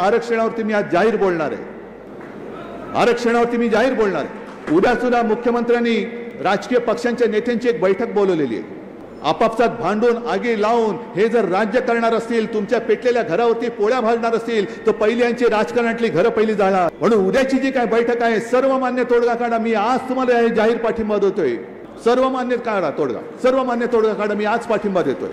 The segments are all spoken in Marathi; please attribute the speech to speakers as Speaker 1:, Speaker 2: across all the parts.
Speaker 1: आरक्षणावरती मी आज जाहीर बोलणार आहे. आरक्षणावरती मी जाहीर बोलणार आहे. उद्या सुद्धा मुख्यमंत्र्यांनी राजकीय पक्षांच्या नेत्यांची एक बैठक बोलवलेली आहे. आपापसात भांडून आगी लावून हे जर राज्य करणार असतील तुमच्या पेटलेल्या घरावरती पोळ्या भाजणार असतील तर पहिली यांची राजकारणातली घरं पहिली जाणार. म्हणून उद्याची जी काय बैठक आहे सर्वमान्य तोडगा काढा. मी आज तुम्हाला जाहीर पाठिंबा देतोय. सर्वमान्य काढा तोडगा. सर्वमान्य तोडगा काढा. मी आज पाठिंबा देतोय.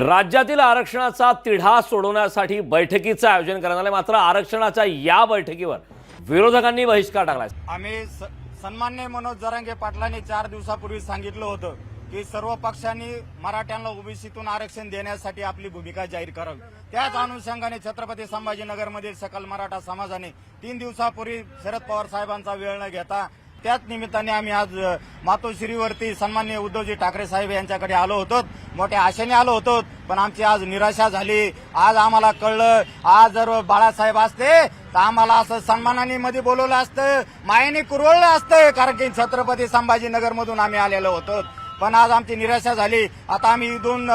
Speaker 2: राज्यातील आरक्षणाचा तिढा सोडवण्यासाठी बैठकीचं आयोजन करण्यात आलं मात्र आरक्षणाच्या या बैठकीवर विरोधकांनी बहिष्कार टाकला
Speaker 3: आम्ही स- सन्मान्य मनोज जरांगे पाटलांनी चार दिवसापूर्वी सांगितलं होतं की सर्व पक्षांनी मराठ्यांना ओबीसीतून आरक्षण देण्यासाठी आपली भूमिका जाहीर करावी त्याच अनुषंगाने छत्रपती संभाजीनगरमधील सकल मराठा समाजाने तीन दिवसापूर्वी शरद पवार साहेबांचा वेळ न घेता त्याच निमित्ताने आम्ही आज मातोश्रीवरती सन्मान्य उद्धवजी ठाकरे साहेब यांच्याकडे आलो होतो. मोठ्या आशेने आलो होतो पण आमची आज निराशा झाली. आज आम्हाला कळलं आज जर बाळासाहेब असते तर आम्हाला असं सन्मानाने मध्ये बोलवलं असतं मायेने कुरवळलं असतं कारण की छत्रपती संभाजीनगर मधून आम्ही आलेलो होतो. पण आज आमची निराशा झाली. आता आम्ही इथून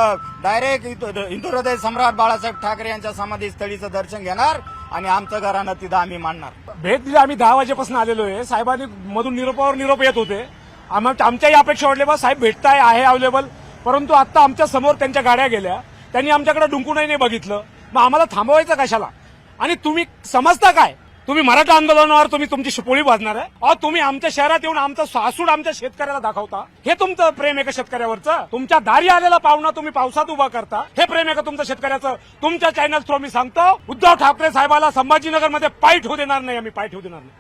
Speaker 3: डायरेक्ट हिंदू हृदय सम्राट बाळासाहेब ठाकरे यांच्या समाधीस्थळीचं दर्शन घेणार. आणि आमचं घरानं तिथं आम्ही मांडणार
Speaker 4: भेट दिली. आम्ही दहा वाजेपासून आलेलो आहे. साहेबांनी मधून निरोपावर निरोप येत होते. आमच्याही अपेक्षा वाटल्या बा साहेब भेटताय आहे अवेलेबल परंतु आता आमच्यासमोर त्यांच्या गाड्या गेल्या. त्यांनी आमच्याकडे डुंकूनही नाही बघितलं. मग आम्हाला थांबवायचं कशाला? आणि तुम्ही समजता काय? तुम्ही मराठा आंदोलनावर तुम्ही तुमची शिपोळी बाजणार आहे? तुम्ही आमच्या शहरात येऊन आमचं सासूड आमच्या शेतकऱ्याला दाखवता. हे तुमचं प्रेम आहे का शेतकऱ्यावरचं? तुमच्या दारी आलेला पाहुणा तुम्ही पावसात उभा करता. हे प्रेम आहे का तुमचं शेतकऱ्याचं? तुमच्या चॅनल थ्रू मी सांगतो उद्धव ठाकरे साहेबाला संभाजीनगरमध्ये पाय ठेवू देणार नाही आम्ही पाय ठेवू देणार नाही.